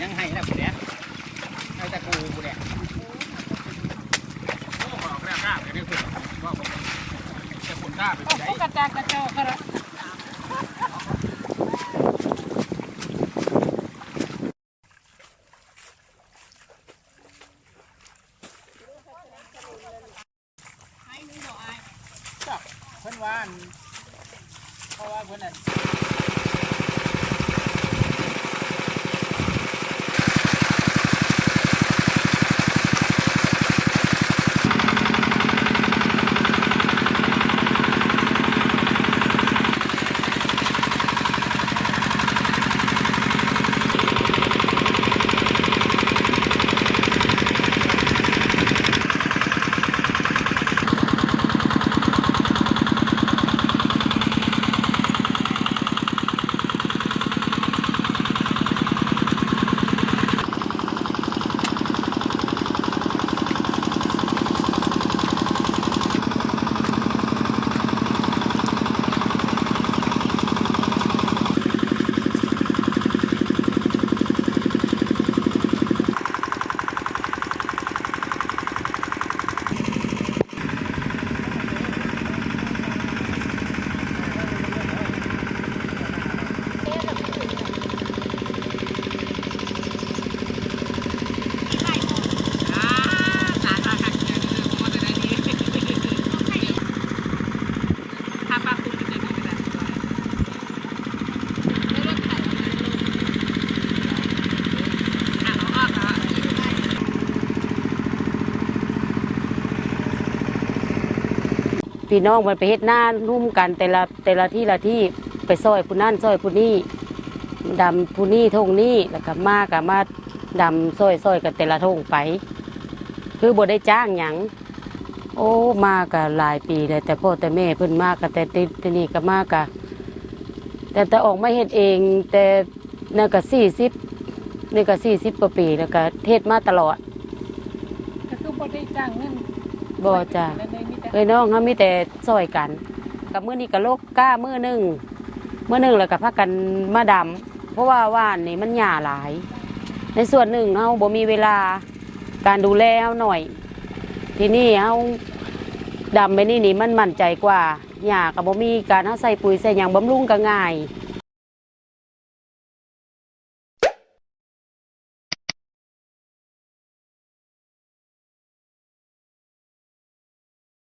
ยังให้นะผู้เนี้ยให้ตะกูผู้เนี้ยโอ้บอกแล้วกล้าไปเรื่อยๆว่าผมจะผลกล้าไปโอ้ไหนโหกระจากกระจอกกระเพิ่นว่าอันเพราะว่าเพิ่นนั่น พี่น้องมันไปเฮ็ดหน้านุ่มกันแต่ละแต่ละที่ละที่ไปซอยผู้นั่นซอยผู้นี่ดำผู้นี่ทงนี่แล้วก็มากับมาดำซอยซอยกันแต่ละทงไป คือบ่ได้จ้างหยังโอ้มากับหลายปีเลยแต่พ่อแต่แม่เพิ่นมากับแต่ติที่นี่ก็มากับแต่แต่ออกมาเฮ็ดเอง แต่เนั่นก็สี่สิบเนี่ยก็สี่สิบกว่าปีแล้วก็เทศมาตลอดก็คือบ่ได้จ้างเงิน บ่จ้าเอ้ยน้องเขามีแต่ซอยกัน กับมื้อนี้ก็โลกก้ามื้อหนึงมื้อหนึงแล้วก็พักกันมาดำเพราะว่าว่านนี่มันหญ้าหลาย ในส่วนหนึ่งเฮาบ่มีเวลาการดูแลเฮาหน่อย ทีนี้เฮาดำไปนี่นี่มันมั่นใจกว่าหญ้าก็บ่มีการเฮาใส่ปุ๋ยใส่หยังบำรุงก็ง่าย